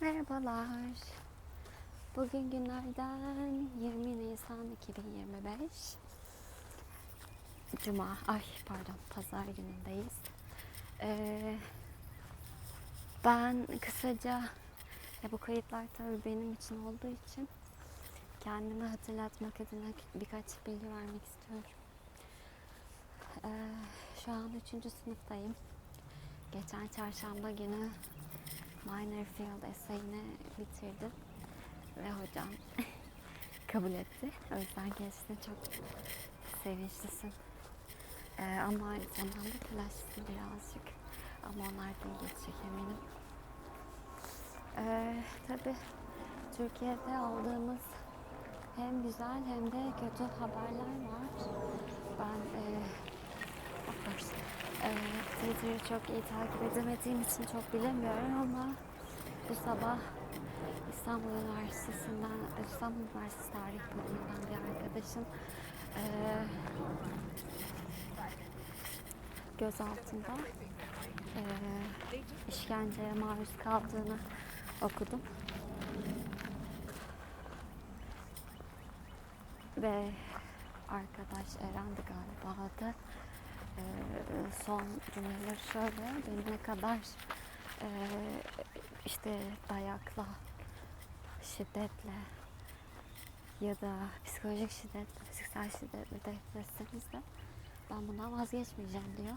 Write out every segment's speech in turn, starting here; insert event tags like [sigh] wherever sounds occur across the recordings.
Merhabalar. Bugün günlerden 20 Nisan 2025. Cuma, ay pardon pazar günündeyiz. Ee, ben kısaca ya bu kayıtlar tabii benim için olduğu için kendimi hatırlatmak adına birkaç bilgi vermek istiyorum. Ee, şu an 3. sınıftayım. Geçen çarşamba günü Minor Field essayini bitirdim ve hocam [laughs] kabul etti. O yüzden gerçekten çok sevinçlisin. Ee, ama aynı zamanda telaşlısın birazcık. Ama onlar da geçecek eminim. Ee, tabii Türkiye'de aldığımız hem güzel hem de kötü haberler var. Ben e, Twitter'ı çok iyi takip edemediğim için çok bilemiyorum ama bu sabah İstanbul Üniversitesi'nden, İstanbul Üniversitesi Tarih Bölümünden bir arkadaşın e, gözaltında e, işkenceye maruz kaldığını okudum. Ve arkadaş Eren'di galiba adı. E, son cümleleri şöyle, beni ne kadar e, işte dayakla, şiddetle ya da psikolojik şiddetle, fiziksel şiddetle tehdit de ben bundan vazgeçmeyeceğim diyor.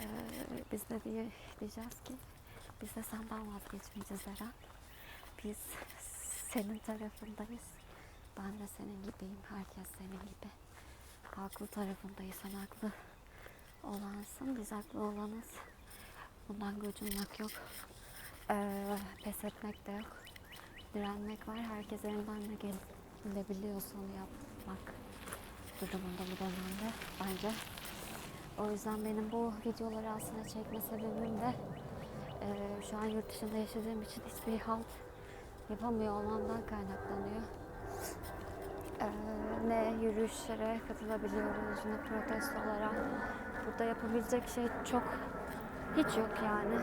Ee, biz de diye, diyeceğiz ki biz de senden vazgeçmeyeceğiz Eren. Biz senin tarafındayız. Ben de senin gibiyim. Herkes senin gibi. Haklı tarafındayız. Sen haklı olansın. Biz haklı olanız. Bundan gocunmak yok. Ee, pes etmek de yok. Direnmek var. Herkes elinden ne gelebiliyorsa onu yapmak durumunda bu dönemde bence. O yüzden benim bu videoları aslında çekme sebebim de e, şu an yurt dışında yaşadığım için hiçbir halt yapamıyor olmamdan kaynaklanıyor. E, ne yürüyüşlere katılabiliyoruz, ne protestolara. Burada yapabilecek şey çok hiç yok yani.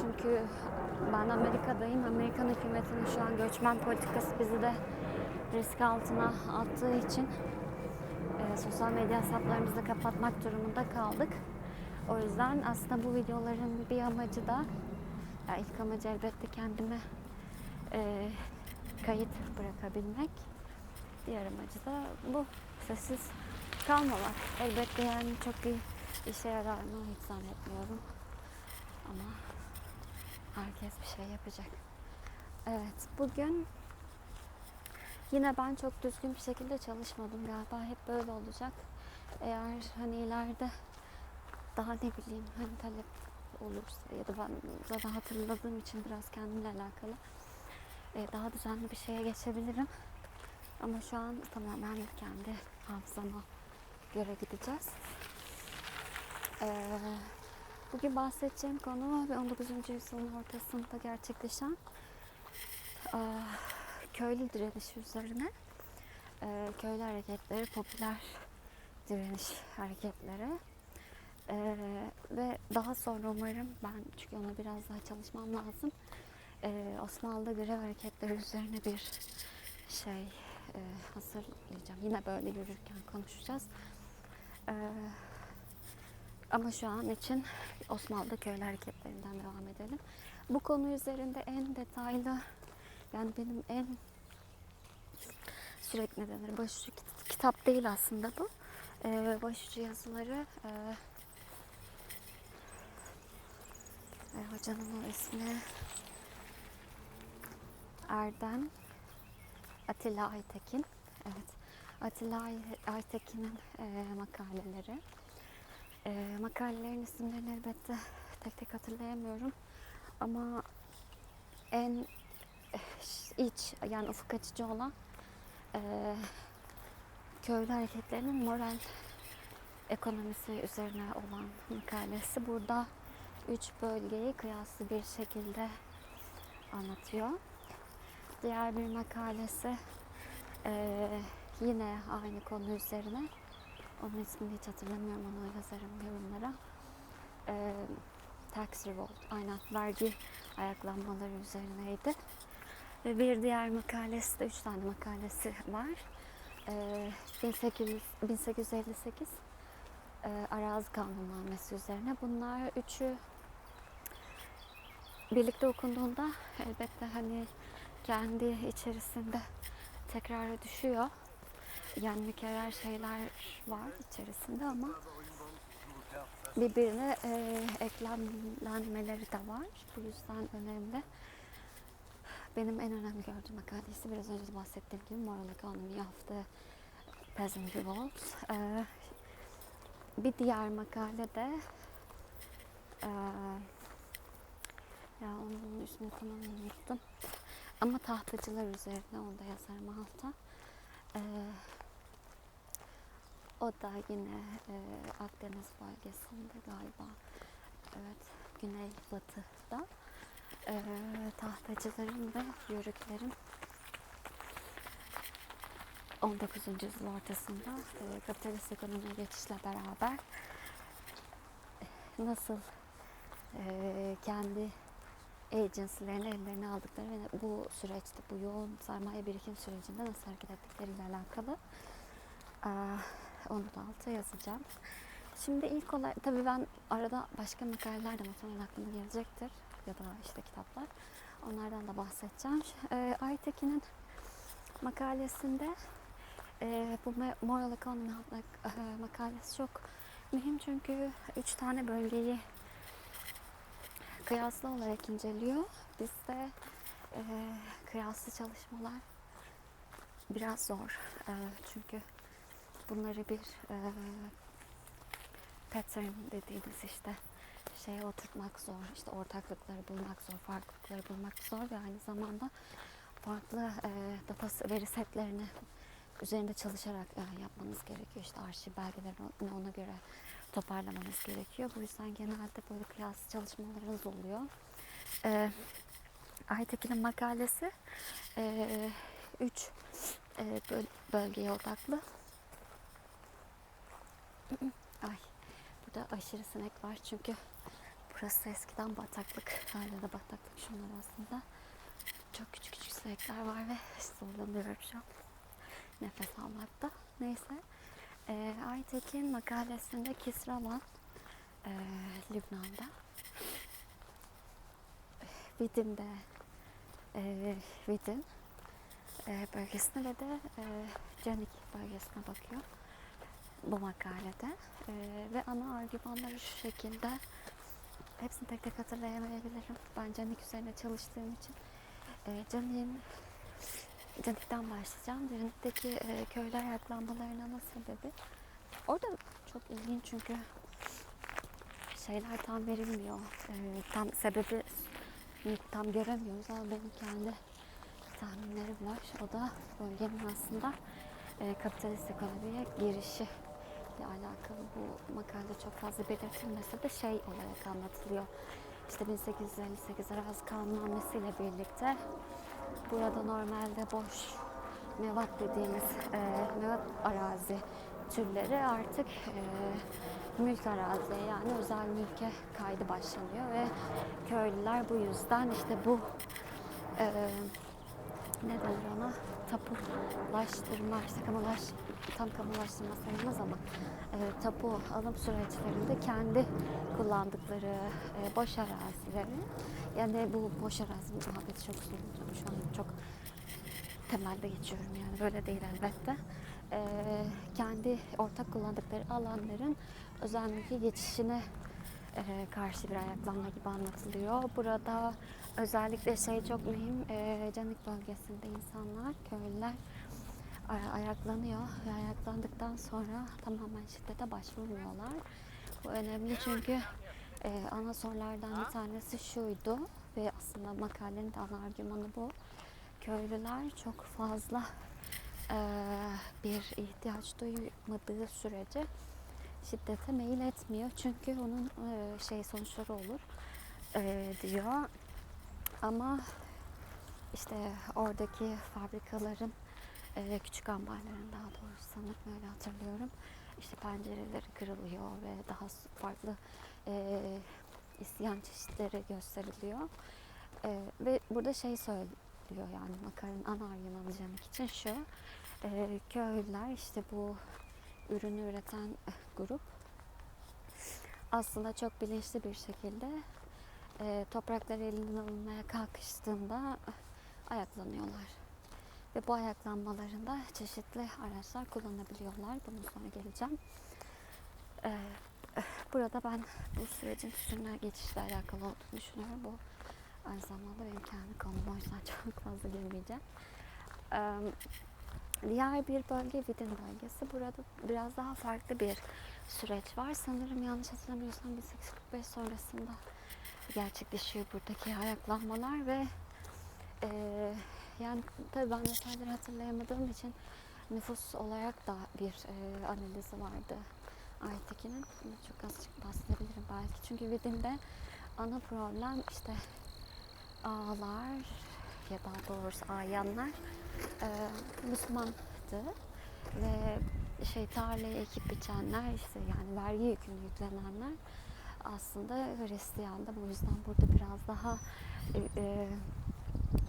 Çünkü ben Amerika'dayım. Amerikan hükümetinin şu an göçmen politikası bizi de risk altına attığı için e, sosyal medya hesaplarımızı kapatmak durumunda kaldık. O yüzden aslında bu videoların bir amacı da ya ilk amacı elbette kendime e, kayıt bırakabilmek. Diğer amacı da bu sessiz kalmamak. Elbette yani çok iyi işe yarar mı hiç zannetmiyorum. Ama herkes bir şey yapacak. Evet bugün Yine ben çok düzgün bir şekilde çalışmadım galiba. Hep böyle olacak. Eğer hani ileride daha ne bileyim hani talep olursa ya da ben zaten hatırladığım için biraz kendimle alakalı e, daha düzenli bir şeye geçebilirim. Ama şu an tamamen kendi hafızama göre gideceğiz. Ee, bugün bahsedeceğim konu 19. yüzyılın ortasında gerçekleşen e, köylü direnişi üzerine e, köylü hareketleri, popüler direniş hareketleri e, ve daha sonra umarım ben çünkü ona biraz daha çalışmam lazım e, Osmanlı grev hareketleri üzerine bir şey e, hazırlayacağım. Yine böyle yürürken konuşacağız. E, ama şu an için Osmanlı köylü hareketlerinden devam edelim. Bu konu üzerinde en detaylı yani benim en sürekli ne denir başucu kit- kitap değil aslında bu. Ee, başucu yazıları e, e, hocanın o ismi Erden Atilla Aytekin. Evet. Atilla Ay- Aytekin'in e, makaleleri. E, makalelerin isimlerini elbette tek tek hatırlayamıyorum. Ama en iç yani ufuk açıcı olan e, köylü hareketlerinin moral ekonomisi üzerine olan makalesi. Burada üç bölgeyi kıyaslı bir şekilde anlatıyor. Diğer bir makalesi e, yine aynı konu üzerine. Onun ismini hiç hatırlamıyorum onu yazarım yorumlara. E, tax revolt, aynen vergi ayaklanmaları üzerineydi. Ve bir diğer makalesi de, üç tane makalesi var. Ee, 1800, 1858 e, arazi kanunnamesi üzerine. Bunlar üçü birlikte okunduğunda elbette hani kendi içerisinde tekrara düşüyor. Yani mükerrer şeyler var içerisinde ama birbirine e, eklemlenmeleri de var. Bu yüzden önemli. Benim en önemli gördüğüm makalesi biraz önce de bahsettiğim gibi Moral Economy of the Peasant Revolt. E, bir diğer makale de e, ya onun ismini tamamen unuttum. Ama tahtacılar üzerine onu da yazarım alta. Ee, o da yine e, Akdeniz bölgesinde galiba. Evet, güney batıda. Ee, tahtacıların ve yörüklerin 19. yüzyıl ortasında e, kapitalist ekonomiye geçişle beraber nasıl e, kendi agency'lerini ellerine aldıkları ve bu süreçte, bu yoğun sermaye birikim sürecinde nasıl hareket ettikleriyle alakalı onu da alta yazacağım. Şimdi ilk olarak, tabii ben arada başka makaleler de muhtemelen aklıma gelecektir ya da işte kitaplar. Onlardan da bahsedeceğim. Ee, Aytekin'in makalesinde e, bu Moral Economy adlı e, makalesi çok mühim çünkü üç tane bölgeyi kıyaslı olarak inceliyor. Bizde e, kıyaslı çalışmalar biraz zor. E, çünkü bunları bir e, pattern dediğimiz işte şeye oturtmak zor. İşte ortaklıkları bulmak zor, farklılıkları bulmak zor ve aynı zamanda farklı e, data veri setlerini üzerinde çalışarak e, yapmanız gerekiyor. İşte arşiv belgelerini ona göre toparlamanız gerekiyor. Bu yüzden genelde böyle kıyaslı çalışmalarınız oluyor. Ee, Aytekin'in makalesi e, üç e, böl- bölgeye odaklı. [clears throat] Ay, burada aşırı sinek var çünkü burası eskiden bataklık. Hala da bataklık şunlar aslında. Çok küçük küçük sinekler var ve zorlanıyorum şu an. Nefes almakta. Neyse. E, Aytekin makalesinde Kisravan e, Lübnan'da Vidin'de e, Vidin e, bölgesine ve de e, Canik bölgesine bakıyor bu makalede. E, ve ana argümanları şu şekilde hepsini tek tek hatırlayamayabilirim. Ben Canik üzerine çalıştığım için e, Canik'in Canik'ten başlayacağım. Canik'teki e, köyler ayaklanmalarının ana sebebi. Orada çok ilginç çünkü şeyler tam verilmiyor. E, tam sebebi tam göremiyoruz ama benim kendi tahminlerim var. O da bölgenin aslında e, kapitalist ekonomiye girişi ile alakalı bu makalede çok fazla belirtilmese de şey olarak anlatılıyor. İşte 1858 arazi kanunnamesiyle birlikte burada normalde boş mevat dediğimiz e, mevat arazi türleri artık e, mülk araziye yani özel mülke kaydı başlanıyor ve köylüler bu yüzden işte bu e, ne denir ona tapulaştırma işte kamulaş tam kamulaştırma sayılmaz ama e, tapu alım süreçlerinde kendi kullandıkları e, boş arazileri yani bu boş arazi muhabbeti çok uzun şu an çok temelde geçiyorum yani böyle değil elbette. E, kendi ortak kullandıkları alanların özel mülke geçişine e, karşı bir ayaklanma gibi anlatılıyor. Burada özellikle şey çok mühim, e, Canik bölgesinde insanlar, köylüler ayaklanıyor ve ayaklandıktan sonra tamamen şiddete başvurmuyorlar. Bu önemli çünkü e, ana sorulardan bir tanesi şuydu ve aslında makalenin de ana argümanı bu. Köylüler çok fazla e, bir ihtiyaç duymadığı sürece şiddete meyil etmiyor. Çünkü onun e, şey sonuçları olur e, diyor. Ama işte oradaki fabrikaların e, küçük ambarların daha doğrusu sanırım öyle hatırlıyorum. İşte pencereleri kırılıyor ve daha farklı e, isyan çeşitleri gösteriliyor. Ee, ve burada şey söylüyor yani makarın ana argümanı demek için şu. E, köylüler işte bu ürünü üreten eh, grup aslında çok bilinçli bir şekilde e, toprakları elinden alınmaya kalkıştığında eh, ayaklanıyorlar. Ve bu ayaklanmalarında çeşitli araçlar kullanabiliyorlar. Bunun sonra geleceğim. Ee, eh, burada ben bu sürecin sürüne geçişle alakalı olduğunu düşünüyorum. Bu aynı zamanda benim kendi konum. O yüzden [laughs] çok fazla girmeyeceğim. Ee, diğer bir bölge Vidin bölgesi. Burada biraz daha farklı bir süreç var. Sanırım yanlış hatırlamıyorsam 1845 sonrasında gerçekleşiyor buradaki ayaklanmalar ve eee yani tabii ben detayları hatırlayamadığım için nüfus olarak da bir e, analizi vardı Aytekin'in. Çok azıcık bahsedebilirim belki. Çünkü Vidin'de ana problem işte ağalar ya daha doğrusu ayanlar e, Müslümandı ve şey tarlaya ekip biçenler işte yani vergi yükünü yüklenenler aslında Hristiyan'da bu yüzden burada biraz daha e, e,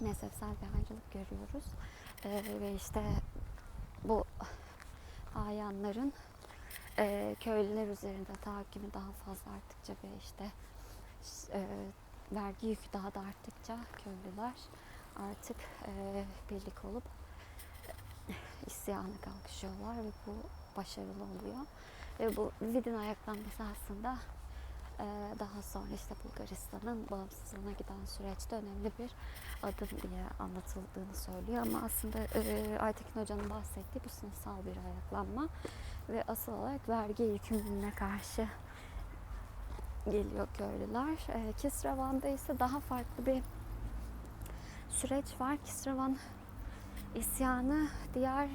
mezhepsel bir ayrılık görüyoruz. Ee, ve işte bu ayanların e, köylüler üzerinde tahakkümü daha fazla arttıkça ve işte e, vergi yükü daha da arttıkça köylüler artık e, birlik olup isyana kalkışıyorlar ve bu başarılı oluyor. Ve bu Vidin ayaklanması aslında e, daha sonra işte Bulgaristan'ın bağımsızlığına giden süreçte önemli bir adım diye anlatıldığını söylüyor. Ama aslında e, Aytekin Hoca'nın bahsettiği bu sınıfsal bir ayaklanma ve asıl olarak vergi yükümlülüğüne karşı geliyor köylüler. E, Kisravan'da ise daha farklı bir süreç var. Kisravan isyanı diğer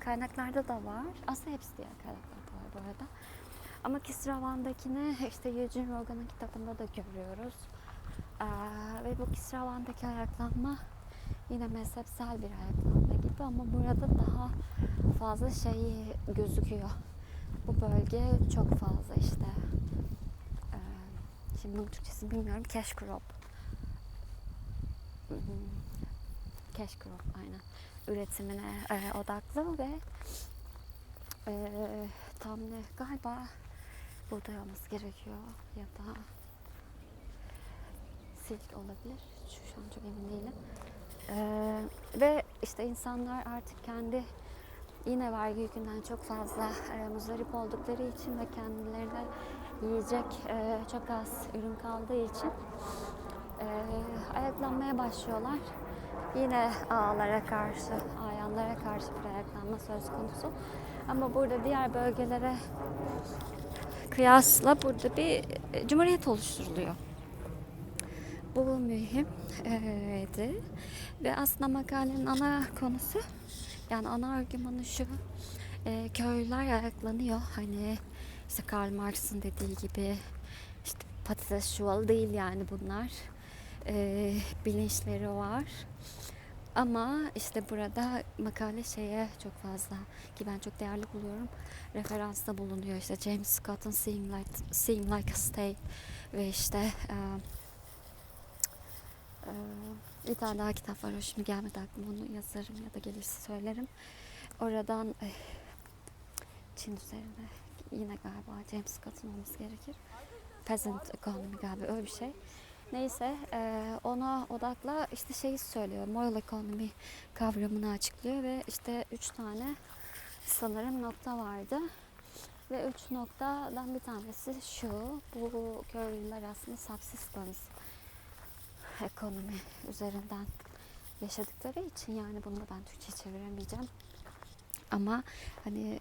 kaynaklarda da var. Aslında hepsi diğer kaynaklarda var bu arada. Ama Kisravan'dakini işte Eugene Rogan'ın kitabında da görüyoruz. Ee, ve bu Kisravan'daki ayaklanma yine mezhepsel bir ayaklanma gibi ama burada daha fazla şey gözüküyor. Bu bölge çok fazla işte e, şimdi bunun Türkçesini bilmiyorum. Cash crop. Cash aynen. Üretimine e, odaklı ve e, tam ne galiba buğday olması gerekiyor ya da silk olabilir. Şu, an çok emin değilim. Ee, ve işte insanlar artık kendi yine vergi yükünden çok fazla e, muzdarip oldukları için ve kendilerine yiyecek e, çok az ürün kaldığı için e, ayaklanmaya başlıyorlar. Yine ağalara karşı, ayanlara karşı bir ayaklanma söz konusu. Ama burada diğer bölgelere kıyasla burada bir e, cumhuriyet oluşturuluyor. Bu mühimdi. Ve aslında makalenin ana konusu yani ana argümanı şu. E, köylüler ayaklanıyor. Hani işte Karl Marx'ın dediği gibi işte patates çuvalı değil yani bunlar. E, bilinçleri var. Ama işte burada makale şeye çok fazla ki ben çok değerli buluyorum. Referansta bulunuyor işte James Scott'ın Seeing Like, Seeing Like a State ve işte e, e, bir tane daha kitap var. O şimdi gelmedi aklıma. Onu yazarım ya da gelirse söylerim. Oradan e, Çin üzerine yine galiba James Scott'ın olması gerekir. Peasant Economy galiba öyle bir şey. Neyse e, ona odakla işte şeyi söylüyor. Moral economy kavramını açıklıyor ve işte üç tane sanırım nokta vardı. Ve üç noktadan bir tanesi şu. Bu köylüler aslında subsistence ekonomi üzerinden yaşadıkları için yani bunu da ben Türkçe çeviremeyeceğim. Ama hani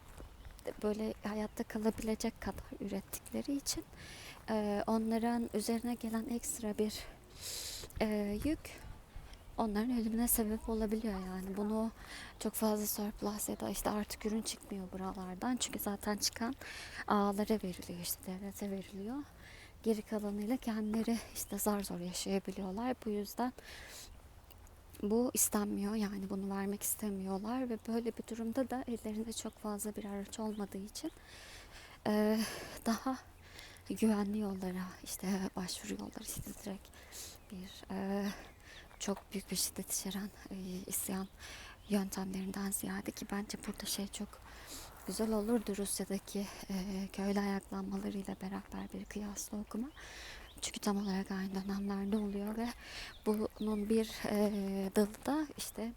böyle hayatta kalabilecek kadar ürettikleri için e, onların üzerine gelen ekstra bir e, yük onların ölümüne sebep olabiliyor yani. Bunu çok fazla surplus ya da işte artık ürün çıkmıyor buralardan. Çünkü zaten çıkan ağlara veriliyor işte devlete veriliyor. Geri kalanıyla kendileri işte zar zor yaşayabiliyorlar. Bu yüzden bu istenmiyor yani bunu vermek istemiyorlar ve böyle bir durumda da ellerinde çok fazla bir araç olmadığı için e, daha güvenli yollara işte başvuruyorlar işte direkt bir e, çok büyük bir şiddet içeren e, isyan yöntemlerinden ziyade ki bence burada şey çok güzel olurdu Rusya'daki e, köylü ayaklanmalarıyla beraber bir kıyasla okuma. Çünkü tam olarak aynı dönemlerde oluyor ve bunun bir e, dalı da işte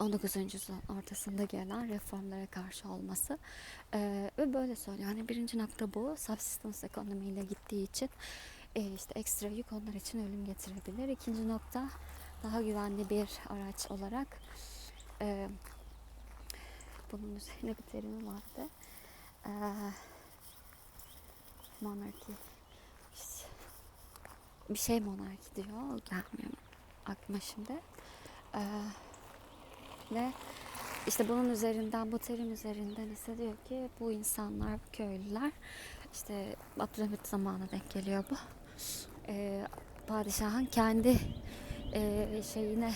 19. yüzyılın ortasında gelen reformlara karşı olması. E, ve böyle söylüyor. Hani birinci nokta bu. Subsistence ekonomiyle gittiği için e, işte ekstra yük onlar için ölüm getirebilir. İkinci nokta daha güvenli bir araç olarak e, bunun üzerine bir terimi vardı. E, monarki bir şey monarki diyor. Gelmiyor aklıma şimdi. E, ve işte bunun üzerinden, bu terim üzerinden ise diyor ki bu insanlar, bu köylüler işte Abdülhamit zamanına denk geliyor bu. Ee, padişahın kendi e, şeyine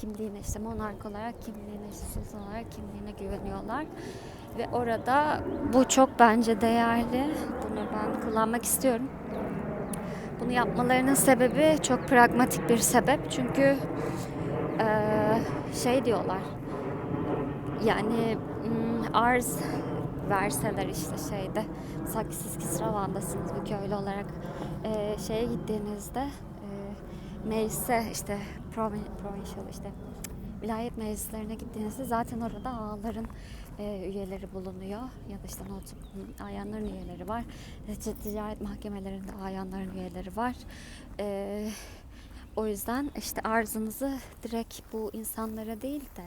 kimliğine işte monark olarak kimliğine işte olarak kimliğine güveniyorlar. Ve orada bu çok bence değerli. Bunu ben kullanmak istiyorum. Bunu yapmalarının sebebi çok pragmatik bir sebep. Çünkü şey diyorlar. Yani mm, arz verseler işte şeyde sanki siz Kisravan'dasınız bir köylü olarak. E, şeye gittiğinizde e, meclise işte provin- provincial işte vilayet meclislerine gittiğinizde zaten orada ağaların e, üyeleri bulunuyor. Ya da işte not ayanların üyeleri var. İşte ticaret mahkemelerinde ayanların üyeleri var. E, o yüzden işte arzınızı direkt bu insanlara değil de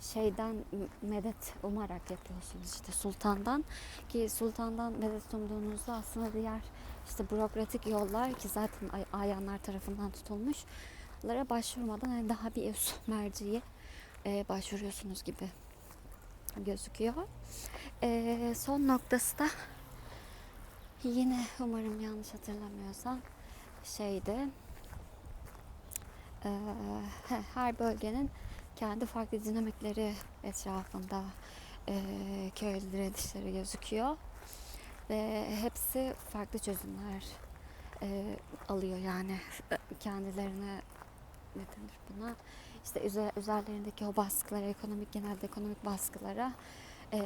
şeyden medet umarak yapıyorsunuz işte sultandan ki sultandan medet umduğunuzda aslında diğer işte bürokratik yollar ki zaten ay- ayanlar tarafından tutulmuşlara başvurmadan hani daha bir üst merciye e, başvuruyorsunuz gibi gözüküyor. E, son noktası da yine umarım yanlış hatırlamıyorsam şeydi her bölgenin kendi farklı dinamikleri etrafında köylü direnişleri gözüküyor ve hepsi farklı çözümler alıyor. Yani kendilerine ne denir buna? İşte üzer, üzerlerindeki o baskılara ekonomik genelde ekonomik baskılara e,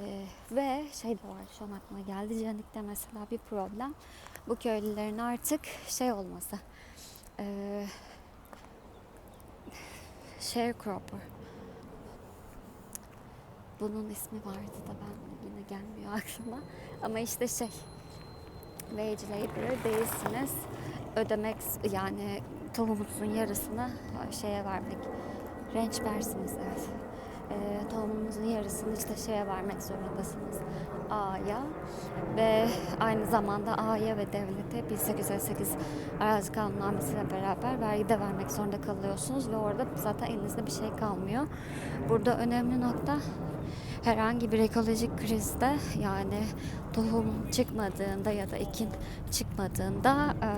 ve şey de var şu an aklıma geldi Canik'te mesela bir problem. Bu köylülerin artık şey olması e, sharecropper bunun ismi vardı da ben yine gelmiyor [laughs] aklıma. Ama işte şey wage laborer değilsiniz. Ödemek yani tohumunuzun yarısını şeye vermek. Rençbersiniz evet. Ee, tohumunuzun yarısını işte şeye vermek zorundasınız. A'ya ve aynı zamanda A'ya ve devlete 1858 arazi kanunnamesiyle beraber vergi de vermek zorunda kalıyorsunuz ve orada zaten elinizde bir şey kalmıyor. Burada önemli nokta herhangi bir ekolojik krizde yani tohum çıkmadığında ya da ekin çıkmadığında e,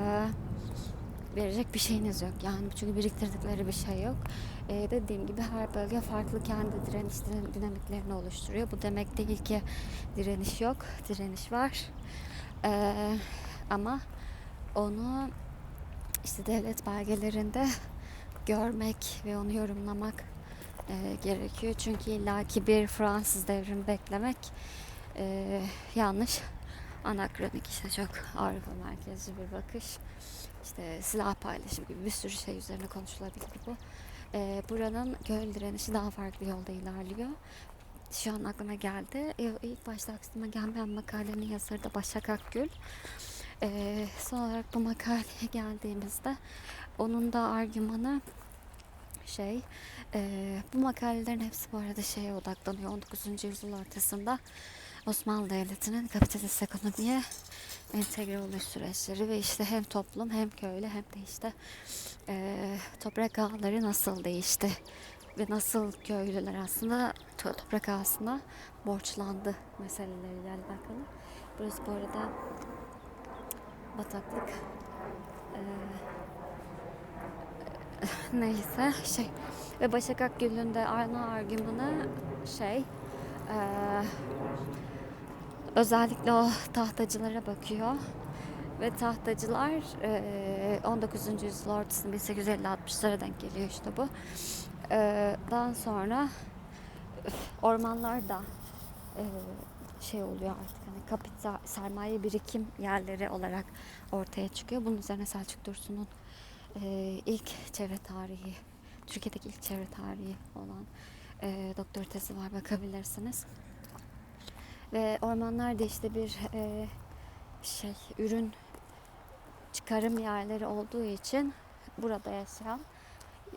verecek bir şeyiniz yok. Yani çünkü biriktirdikleri bir şey yok. E, dediğim gibi her bölge farklı kendi direniş dinamiklerini oluşturuyor. Bu demek değil ki direniş yok. Direniş var. E, ama onu işte devlet belgelerinde görmek ve onu yorumlamak e, gerekiyor. Çünkü illaki bir Fransız devrim beklemek e, yanlış. Anakronik işte çok Avrupa merkezli bir bakış. İşte silah paylaşımı gibi bir sürü şey üzerine konuşulabilir bu. E, buranın göl direnişi daha farklı yolda ilerliyor. Şu an aklıma geldi. E, ilk başta aklıma gelmeyen makalenin yazarı da Başak Akgül. E, son olarak bu makaleye geldiğimizde onun da argümanı şey e, bu makalelerin hepsi bu arada şeye odaklanıyor 19. yüzyıl ortasında Osmanlı Devleti'nin kapitalist ekonomiye entegre oluş süreçleri ve işte hem toplum hem köylü hem de işte e, toprak ağları nasıl değişti ve nasıl köylüler aslında to- toprak ağasına borçlandı meseleleriyle alakalı. Burası bu arada bataklık. E, [laughs] neyse şey ve Başak Akgül'ün de ana argümanı şey eee özellikle o tahtacılara bakıyor. Ve tahtacılar eee, 19. yüzyıl ortasında 1850-60'lara denk geliyor işte bu. Daha sonra ormanlar da şey oluyor artık hani kapital sermaye birikim yerleri olarak ortaya çıkıyor. Bunun üzerine Selçuk Dursun'un ilk çevre tarihi, Türkiye'deki ilk çevre tarihi olan doktor tezi var bakabilirsiniz. Ve ormanlar da işte bir eee, şey ürün çıkarım yerleri olduğu için burada yaşayan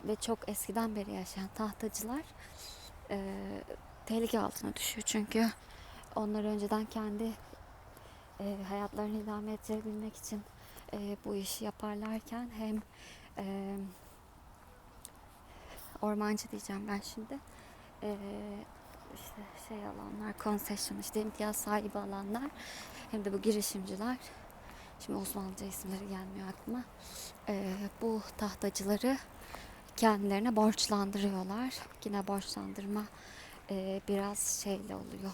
ve çok eskiden beri yaşayan tahtacılar eee, tehlike altına düşüyor. Çünkü onlar önceden kendi eee, hayatlarını idame ettirebilmek için eee, bu işi yaparlarken hem eee, ormancı diyeceğim ben şimdi eee, işte şey alanlar, concession işte imtiyaz sahibi alanlar hem de bu girişimciler Şimdi Osmanlıca isimleri gelmiyor aklıma. Ee, bu tahtacıları kendilerine borçlandırıyorlar. Yine borçlandırma e, biraz şeyle oluyor.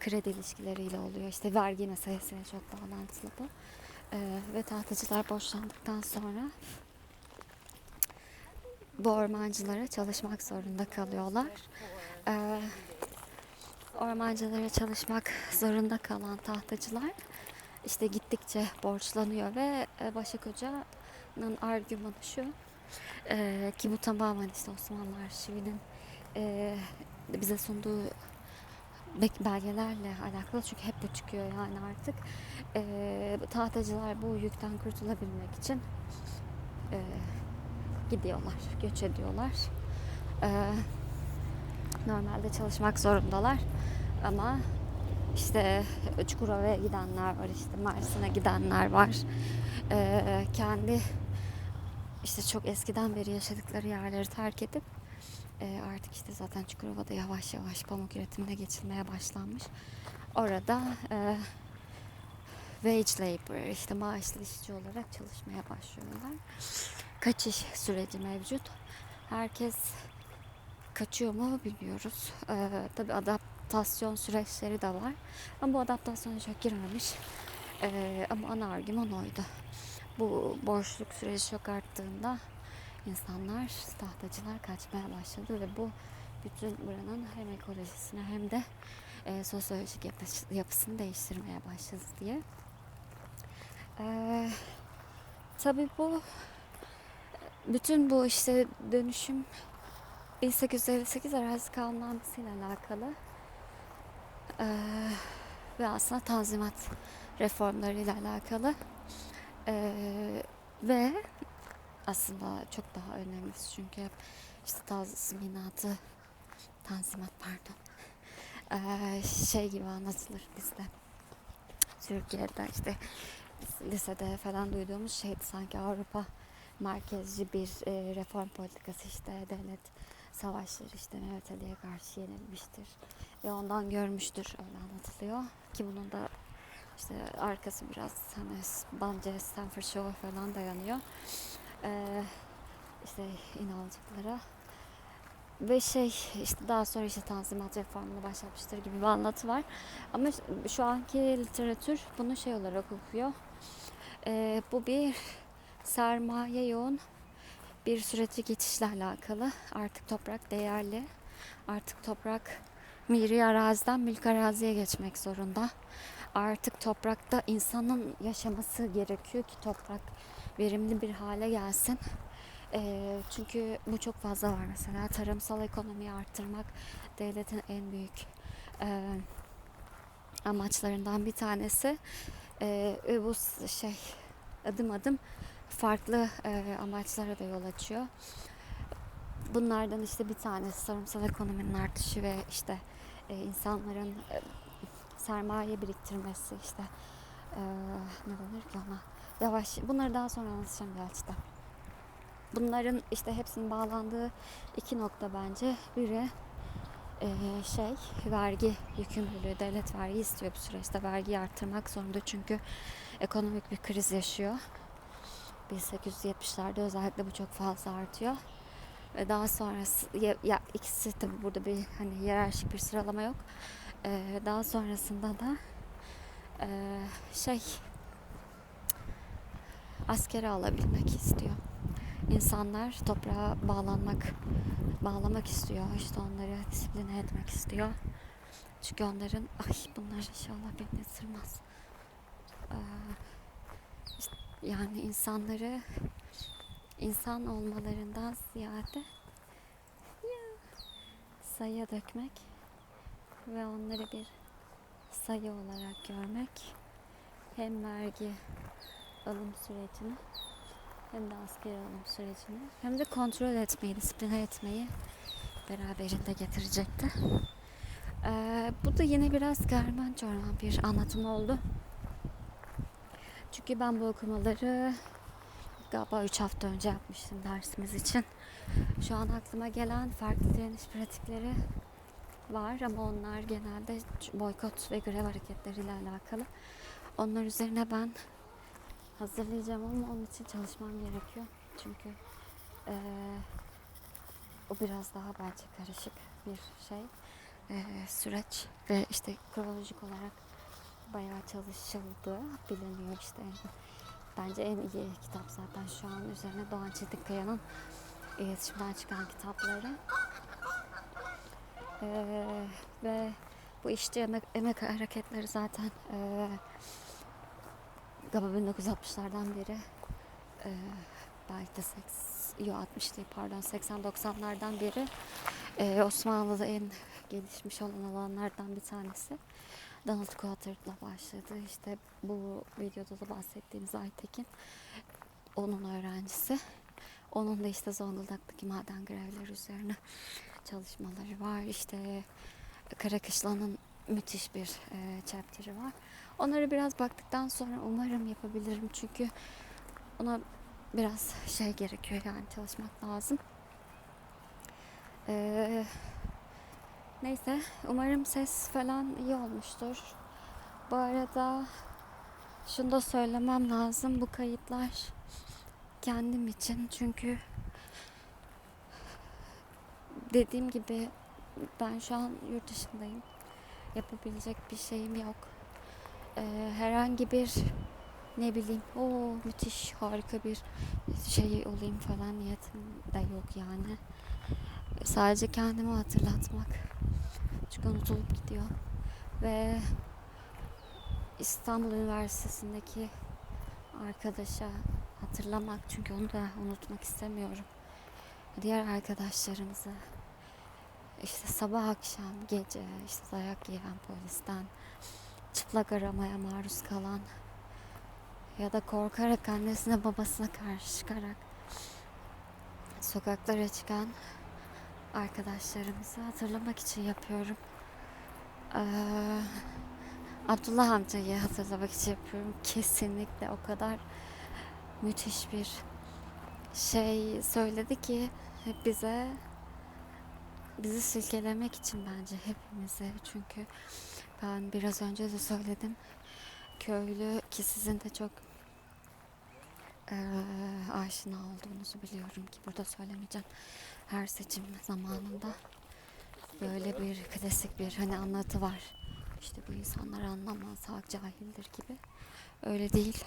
Kredi ilişkileriyle oluyor. İşte vergi meselesiyle çok bağlantılı bu. Ee, ve tahtacılar borçlandıktan sonra bu ormancılara çalışmak zorunda kalıyorlar. Ee, ormancılara çalışmak zorunda kalan tahtacılar işte gittikçe borçlanıyor ve e, Başak Hoca'nın argümanı şu e, ki bu tamamen işte Osmanlı Arşivi'nin e, bize sunduğu belgelerle alakalı çünkü hep bu çıkıyor yani artık e, tahtacılar bu yükten kurtulabilmek için e, gidiyorlar, göç ediyorlar. E, normalde çalışmak zorundalar ama işte Çukurova'ya gidenler var, işte Mersin'e gidenler var. Ee, kendi işte çok eskiden beri yaşadıkları yerleri terk edip e, artık işte zaten Çukurova'da yavaş yavaş pamuk üretimine geçilmeye başlanmış. Orada e, wage labor işte maaşlı işçi olarak çalışmaya başlıyorlar. Kaçış süreci mevcut. Herkes kaçıyor mu bilmiyoruz. Ee, tabii adaptasyon süreçleri de var. Ama bu adaptasyona çok girmemiş. Ee, ama ana argüman oydu. Bu boşluk süreci çok arttığında insanlar, tahtacılar kaçmaya başladı ve bu bütün buranın hem ekolojisini hem de e, sosyolojik yapı- yapısını değiştirmeye başladı diye. Ee, tabii bu bütün bu işte dönüşüm 1858 arazi kanunname'siyle alakalı Ee, ve aslında tanzimat reformlarıyla alakalı Ee, ve aslında çok daha önemlisi çünkü hep işte tazminatı tanzimat pardon Ee, şey gibi anlatılır bizde. Türkiye'de işte lisede falan duyduğumuz şeydi sanki Avrupa merkezci bir e, reform politikası işte devlet savaşları işte Mehmet Ali'ye karşı yenilmiştir. Ve ondan görmüştür öyle anlatılıyor. Ki bunun da işte arkası biraz hani bence Stanford Show'a falan dayanıyor. Ee, işte inancıklara ve şey işte daha sonra işte Tanzimat reformunu başlatmıştır gibi bir anlatı var. Ama şu anki literatür bunu şey olarak okuyor. Ee, bu bir sermaye yoğun bir süreci geçişle alakalı. Artık toprak değerli. Artık toprak miri araziden mülk araziye geçmek zorunda. Artık toprakta insanın yaşaması gerekiyor ki toprak verimli bir hale gelsin. Eee, çünkü bu çok fazla var mesela tarımsal ekonomiyi arttırmak devletin en büyük eee, amaçlarından bir tanesi. Ve bu şey adım adım farklı e, amaçlara da yol açıyor. Bunlardan işte bir tanesi tarımsal ekonominin artışı ve işte e, insanların e, sermaye biriktirmesi işte e, ne denir ki ona yavaş bunları daha sonra anlatacağım bir açıdan. Bunların işte hepsinin bağlandığı iki nokta bence. Biri e, şey vergi yükümlülüğü devlet vergi istiyor bu süreçte vergiyi arttırmak zorunda çünkü ekonomik bir kriz yaşıyor 1870'lerde özellikle bu çok fazla artıyor. Ve daha sonrası ya, ya ikisi tabi burada bir hani hiyerarşik bir sıralama yok. Ee, daha sonrasında da Ee, şey askere alabilmek istiyor. İnsanlar toprağa bağlanmak, bağlamak istiyor. İşte onları disipline etmek istiyor. Çünkü onların, ay bunlar inşallah beni ısırmaz. Ee, yani insanları insan olmalarından ziyade ya, sayıya dökmek ve onları bir sayı olarak görmek hem vergi alım sürecini hem de askeri alım sürecini hem de kontrol etmeyi, disipline etmeyi beraberinde getirecekti. Ee, bu da yine biraz karman çorman bir anlatım oldu. Çünkü ben bu okumaları galiba 3 hafta önce yapmıştım dersimiz için. Şu an aklıma gelen farklı direniş pratikleri var ama onlar genelde boykot ve grev hareketleriyle alakalı. Onlar üzerine ben hazırlayacağım ama onun için çalışmam gerekiyor. Çünkü eee, o biraz daha bence karışık bir şey. Eee, süreç ve işte kronolojik olarak bayağı çalışıldı biliniyor işte. Bence en iyi kitap zaten şu an üzerine Doğan Çetinkaya'nın iletişimden çıkan kitapları. Ee, ve bu işçi emek, emek hareketleri zaten e, galiba 1960'lardan beri e, belki de 80, yo 60 değil pardon 80-90'lardan beri e, Osmanlı'da en gelişmiş olan alanlardan bir tanesi. Donald Quater'la başladı. İşte bu videoda da bahsettiğimiz Aytekin onun öğrencisi. Onun da işte Zonguldak'taki maden grevleri üzerine çalışmaları var. İşte Karakışla'nın müthiş bir e, chapter'ı var. Onları biraz baktıktan sonra umarım yapabilirim. Çünkü ona biraz şey gerekiyor yani çalışmak lazım. Ee, neyse umarım ses falan iyi olmuştur. Bu arada şunu da söylemem lazım. Bu kayıtlar kendim için çünkü dediğim gibi ben şu an yurt dışındayım. Yapabilecek bir şeyim yok. Ee, herhangi bir ne bileyim o müthiş harika bir şey olayım falan niyetim de yok yani. Sadece kendimi hatırlatmak. Çünkü unutulup gidiyor. Ve İstanbul Üniversitesi'ndeki arkadaşa hatırlamak çünkü onu da unutmak istemiyorum. Diğer arkadaşlarımızı işte sabah akşam gece işte dayak yiyen polisten çıplak aramaya maruz kalan ya da korkarak annesine babasına karşı çıkarak sokaklara çıkan arkadaşlarımızı hatırlamak için yapıyorum. Ee, Abdullah amcayı hatırlamak için yapıyorum. Kesinlikle o kadar müthiş bir şey söyledi ki hep bize bizi silkelemek için bence hepimize çünkü ben biraz önce de söyledim köylü ki sizin de çok eee, aşina olduğunuzu biliyorum ki burada söylemeyeceğim her seçim zamanında böyle bir klasik bir hani anlatı var işte bu insanlar anlamaz halk cahildir gibi öyle değil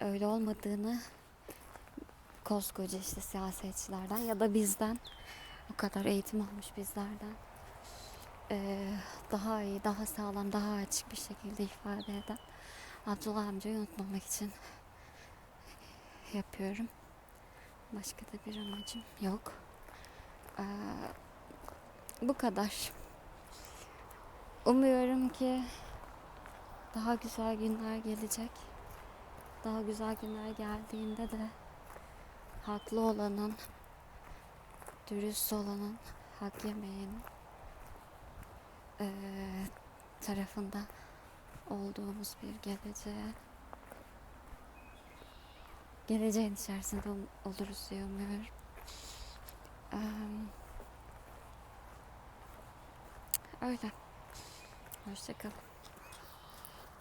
öyle olmadığını koskoca işte siyasetçilerden ya da bizden o kadar eğitim almış bizlerden eee, daha iyi, daha sağlam, daha açık bir şekilde ifade eden Abdullah amcayı unutmamak için yapıyorum. Başka da bir amacım yok. Eee, bu kadar. Umuyorum ki daha güzel günler gelecek. Daha güzel günler geldiğinde de haklı olanın, dürüst olanın, hak yemeyenin eee, tarafında olduğumuz bir geleceğe geleceğin içerisinde ol- oluruz diye umuyorum. Eee, öyle. Hoşçakalın.